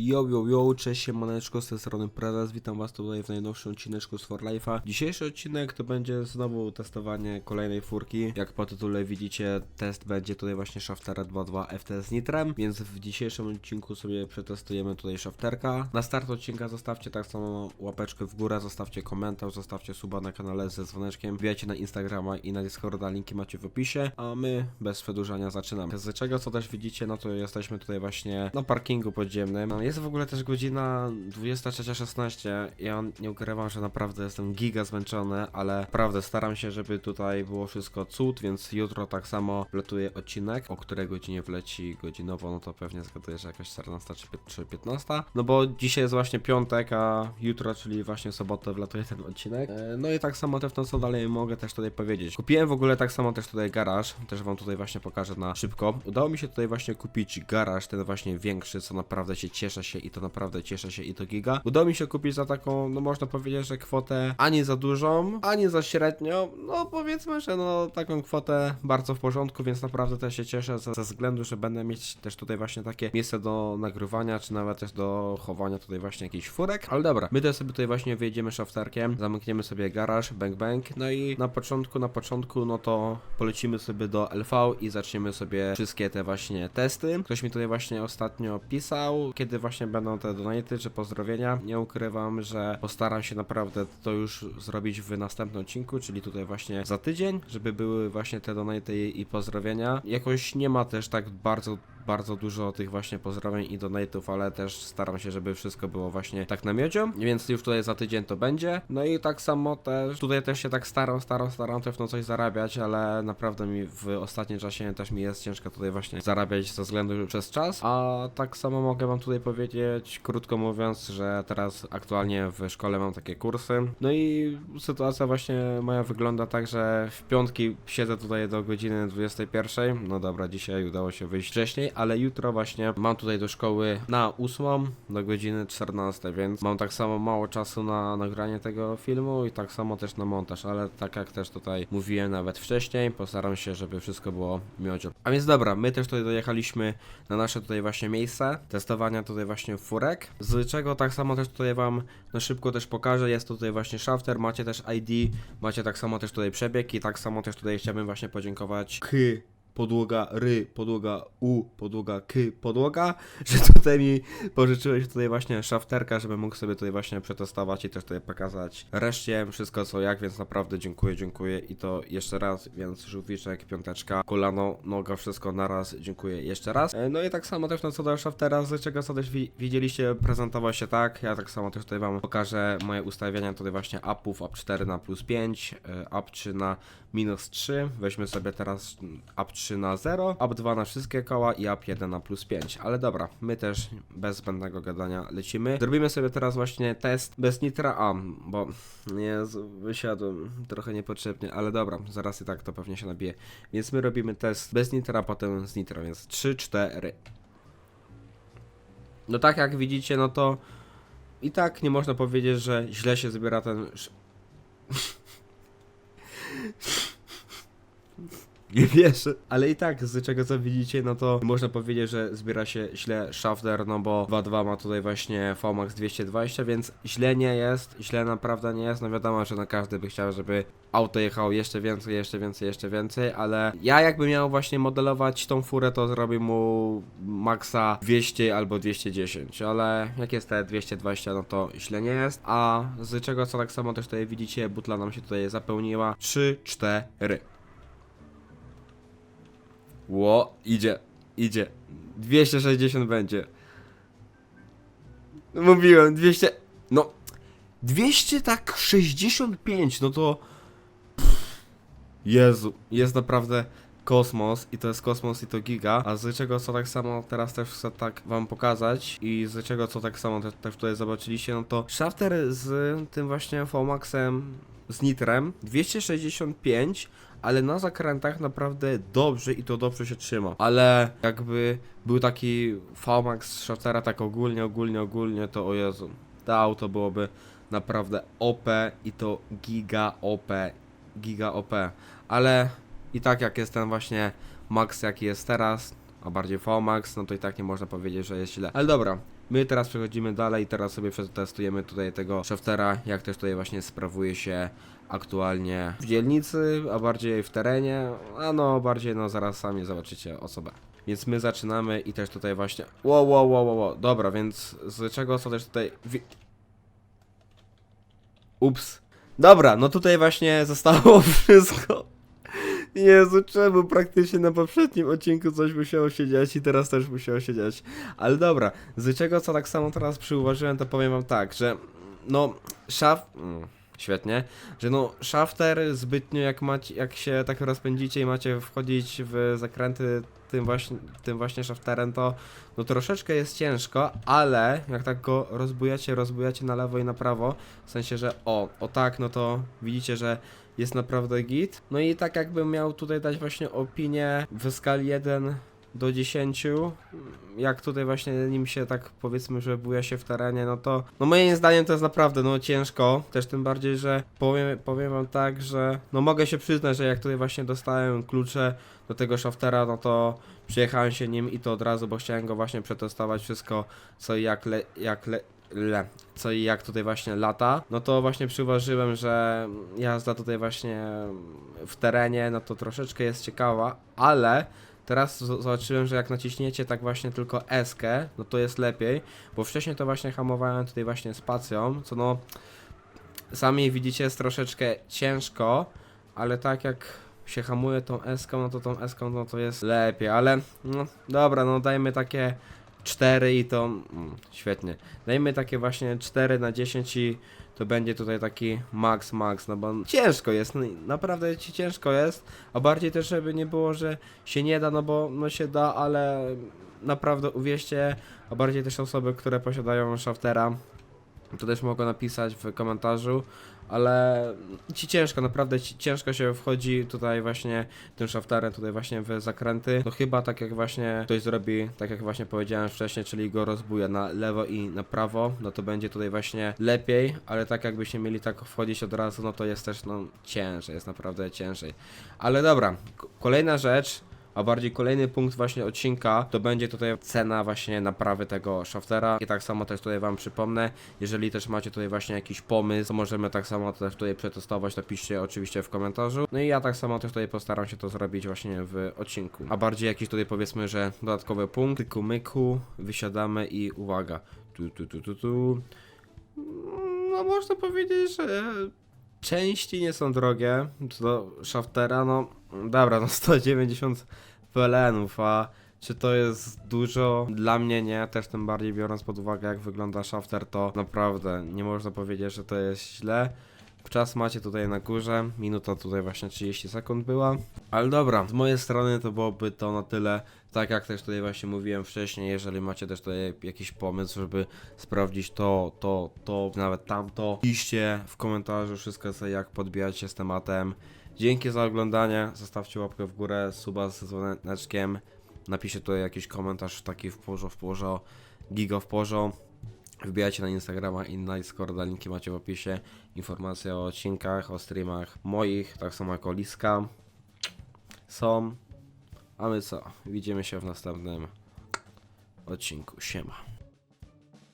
Yo, yo, yo, cześć, siemaneczko, z tej strony Prezes, witam was tutaj w najnowszym odcineczku z For Life'a. Dzisiejszy odcinek to będzie znowu testowanie kolejnej furki. Jak po tytule widzicie, test będzie tutaj właśnie Shaftera 2.2 FT z Nitrem, więc w dzisiejszym odcinku sobie przetestujemy tutaj Shafterka. Na start odcinka zostawcie tak samo łapeczkę w górę, zostawcie komentarz, zostawcie suba na kanale ze dzwoneczkiem, wbijajcie na Instagrama i na Discorda, linki macie w opisie, a my bez przedłużania zaczynamy. Z czego co też widzicie, no to jesteśmy tutaj właśnie na parkingu podziemnym. Jest w ogóle też godzina 23.16. Ja nie ukrywam, że naprawdę jestem giga zmęczony, ale naprawdę staram się, żeby tutaj było wszystko cud, więc jutro tak samo wletuje odcinek. O której godzinie wleci godzinowo, no to pewnie zgaduję, że jakaś 14 czy pię- czy 15. No bo dzisiaj jest właśnie piątek, a jutro, czyli właśnie sobotę wlatuje ten odcinek. E, No i tak samo też no co dalej mogę też tutaj powiedzieć. Kupiłem w ogóle tak samo też tutaj garaż, też wam tutaj właśnie pokażę na szybko. Udało mi się tutaj właśnie kupić garaż, ten właśnie większy, co naprawdę się cieszę się i to naprawdę cieszę się i to giga. Udało mi się kupić za taką, no można powiedzieć, że kwotę ani za dużą, ani za średnią, no powiedzmy, że no taką kwotę bardzo w porządku, więc naprawdę też się cieszę ze, ze względu, że będę mieć też tutaj właśnie takie miejsce do nagrywania, czy nawet też do chowania tutaj właśnie jakichś furek. Ale dobra, my też sobie tutaj właśnie wyjedziemy szaftarkiem, zamkniemy sobie garaż, bang bang, no i na początku, na początku, no to polecimy sobie do LV i zaczniemy sobie wszystkie te właśnie testy. Ktoś mi tutaj właśnie ostatnio pisał, kiedy właśnie będą te donaty czy pozdrowienia. Nie ukrywam, że postaram się naprawdę to już zrobić w następnym odcinku, czyli tutaj właśnie za tydzień, żeby były właśnie te donaty i pozdrowienia. Jakoś nie ma też tak bardzo bardzo dużo tych właśnie pozdrowień i donate'ów, ale też staram się, żeby wszystko było właśnie tak na miodzie, więc już tutaj za tydzień to będzie. No i tak samo też, tutaj też się tak staram, staram, staram też no coś zarabiać, ale naprawdę mi w ostatnim czasie też mi jest ciężko tutaj właśnie zarabiać ze względu przez czas, a tak samo mogę wam tutaj powiedzieć, krótko mówiąc, że teraz aktualnie w szkole mam takie kursy, no i sytuacja właśnie moja wygląda tak, że w piątki siedzę tutaj do godziny 21, no dobra, dzisiaj udało się wyjść wcześniej, ale jutro właśnie mam tutaj do szkoły na 8 do godziny 14, więc mam tak samo mało czasu na nagranie tego filmu i tak samo też na montaż, ale tak jak też tutaj mówiłem nawet wcześniej, postaram się, żeby wszystko było miodzio. A więc dobra, my też tutaj dojechaliśmy na nasze tutaj właśnie miejsce testowania tutaj właśnie furek, z czego tak samo też tutaj wam na szybko też pokażę, jest tutaj właśnie shafter, macie też ID, macie tak samo też tutaj przebieg i tak samo też tutaj chciałbym właśnie podziękować K podłoga ry, podłoga u, podłoga k, podłoga, że tutaj mi pożyczyłeś tutaj właśnie szafterka, żeby mógł sobie tutaj właśnie przetestować i też tutaj pokazać reszcie. Wszystko co jak, więc naprawdę dziękuję, dziękuję. I to jeszcze raz, więc żółwiczek, piąteczka, kolano, noga, wszystko naraz, dziękuję jeszcze raz. E, No i tak samo też no co do szaftera, z czego co też wi widzieliście, prezentował się tak, ja tak samo też tutaj wam pokażę moje ustawienia tutaj właśnie upów, up 4 na plus 5, e, up 3 na minus 3, weźmy sobie teraz mm, up 3 na 0, up 2 na wszystkie koła i up 1 na plus 5, ale dobra, my też bez zbędnego gadania lecimy. Zrobimy sobie teraz właśnie test bez nitra, a, bo nie, wysiadłem trochę niepotrzebnie, ale dobra, zaraz i tak to pewnie się nabije, więc my robimy test bez nitra, potem z nitra, więc 3, 4. No tak jak widzicie, no to i tak nie można powiedzieć, że źle się zbiera ten Nie wierzę. Ale i tak, z czego co widzicie, no to można powiedzieć, że zbiera się źle shafter, no bo 2.2 ma tutaj właśnie VMAX 220, więc źle nie jest, źle naprawdę nie jest. No wiadomo, że na każdy by chciał, żeby auto jechało jeszcze więcej, jeszcze więcej, jeszcze więcej, ale ja jakby miał właśnie modelować tą furę, to zrobię mu maxa 200 albo 210, ale jak jest te 220, no to źle nie jest. A z czego co tak samo też tutaj widzicie, butla nam się tutaj zapełniła. 3, 4. Ło, idzie, idzie. 260 będzie. Mówiłem, 200. No, 200 tak 65, no to. Pff, Jezu, jest naprawdę kosmos i to jest kosmos i to giga. A z czego co tak samo teraz też chcę tak wam pokazać i z czego co tak samo też, też tutaj zobaczyliście, no to shafter z tym właśnie VMAXem z nitrem 265 ale na zakrętach naprawdę dobrze i to dobrze się trzyma. Ale jakby był taki VMAX Shaftera tak ogólnie, ogólnie, ogólnie, to o Jezu, to auto byłoby naprawdę OP i to giga OP, giga OP. Ale i tak jak jest ten właśnie Max jaki jest teraz, a bardziej VMAX, no to i tak nie można powiedzieć, że jest źle. Ale dobra, My teraz przechodzimy dalej, teraz sobie przetestujemy tutaj tego shaftera, jak też tutaj właśnie sprawuje się aktualnie w dzielnicy, a bardziej w terenie, a no bardziej no zaraz sami zobaczycie osobę. Więc my zaczynamy i też tutaj właśnie. Wow, wow, wow, wow, wow. Dobra, więc z czego co też tutaj. Ups. Dobra, no tutaj właśnie zostało wszystko. Jezu, czemu praktycznie na poprzednim odcinku coś musiało się dziać i teraz też musiało się dziać. Ale dobra, z czego co tak samo teraz przyuważyłem, to powiem wam tak, że no szaf... Mm, świetnie, że no shafter zbytnio jak macie, jak się tak rozpędzicie i macie wchodzić w zakręty tym właśnie, tym właśnie shafterem, to no troszeczkę jest ciężko, ale jak tak go rozbujacie, rozbujacie na lewo i na prawo, w sensie, że o, o tak, no to widzicie, że jest naprawdę git. No i tak jakbym miał tutaj dać właśnie opinię w skali 1 do 10, jak tutaj właśnie nim się tak powiedzmy, że buja się w terenie, no to no moim zdaniem to jest naprawdę no ciężko, też tym bardziej, że powiem, powiem wam tak, że no mogę się przyznać, że jak tutaj właśnie dostałem klucze do tego shaftera, no to przyjechałem się nim i to od razu, bo chciałem go właśnie przetestować wszystko, co i jak le, jak le, le, co i jak tutaj właśnie lata, no to właśnie przyuważyłem, że jazda tutaj właśnie w terenie, no to troszeczkę jest ciekawa, ale teraz zobaczyłem, że jak naciśniecie tak właśnie tylko eskę, no to jest lepiej, bo wcześniej to właśnie hamowałem tutaj właśnie spacją, co no sami widzicie jest troszeczkę ciężko, ale tak jak się hamuje tą eską, no to tą eską no to jest lepiej, ale no dobra, no dajmy takie 4 i to mm, świetnie. Dajmy takie właśnie 4 na 10 i to będzie tutaj taki max max, no bo ciężko jest, no, naprawdę ci ciężko jest, a bardziej też żeby nie było, że się nie da, no bo no się da, ale naprawdę uwierzcie, a bardziej też osoby, które posiadają shaftera, to też mogą napisać w komentarzu, ale ci ciężko, naprawdę ci ciężko się wchodzi tutaj właśnie tym shafterem, tutaj właśnie w zakręty. No chyba tak jak właśnie ktoś zrobi, tak jak właśnie powiedziałem wcześniej, czyli go rozbuje na lewo i na prawo, no to będzie tutaj właśnie lepiej, ale tak jakbyście mieli tak wchodzić od razu, no to jest też no ciężej, jest naprawdę ciężej. Ale dobra, kolejna rzecz, a bardziej kolejny punkt właśnie odcinka to będzie tutaj cena właśnie naprawy tego shaftera i tak samo też tutaj wam przypomnę, jeżeli też macie tutaj właśnie jakiś pomysł, to możemy tak samo też tutaj przetestować, to piszcie oczywiście w komentarzu. No i ja tak samo też tutaj postaram się to zrobić właśnie w odcinku. A bardziej jakiś tutaj powiedzmy, że dodatkowy punkt, tyku myku, wysiadamy i uwaga, tu tu tu tu tu. No można powiedzieć, że części nie są drogie, co do shaftera, no dobra, no 190 pelenów, a czy to jest dużo? Dla mnie nie, też tym bardziej biorąc pod uwagę jak wygląda shafter, to naprawdę nie można powiedzieć, że to jest źle. Czas macie tutaj na górze, minuta tutaj właśnie 30 sekund była. Ale dobra, z mojej strony to byłoby to na tyle. Tak jak też tutaj właśnie mówiłem wcześniej, jeżeli macie też tutaj jakiś pomysł, żeby sprawdzić to, to, to, nawet tamto, piszcie w komentarzu wszystko co jak podbijacie z tematem. Dzięki za oglądanie, zostawcie łapkę w górę, suba z dzwoneczkiem, napiszcie tutaj jakiś komentarz taki w porzo, w porzo, giga w porzo. Wbijajcie na Instagrama i na Discorda, linki macie w opisie. Informacje o odcinkach, o streamach moich, tak samo jak o Liska. Są. A my co? Widzimy się w następnym odcinku. Siema.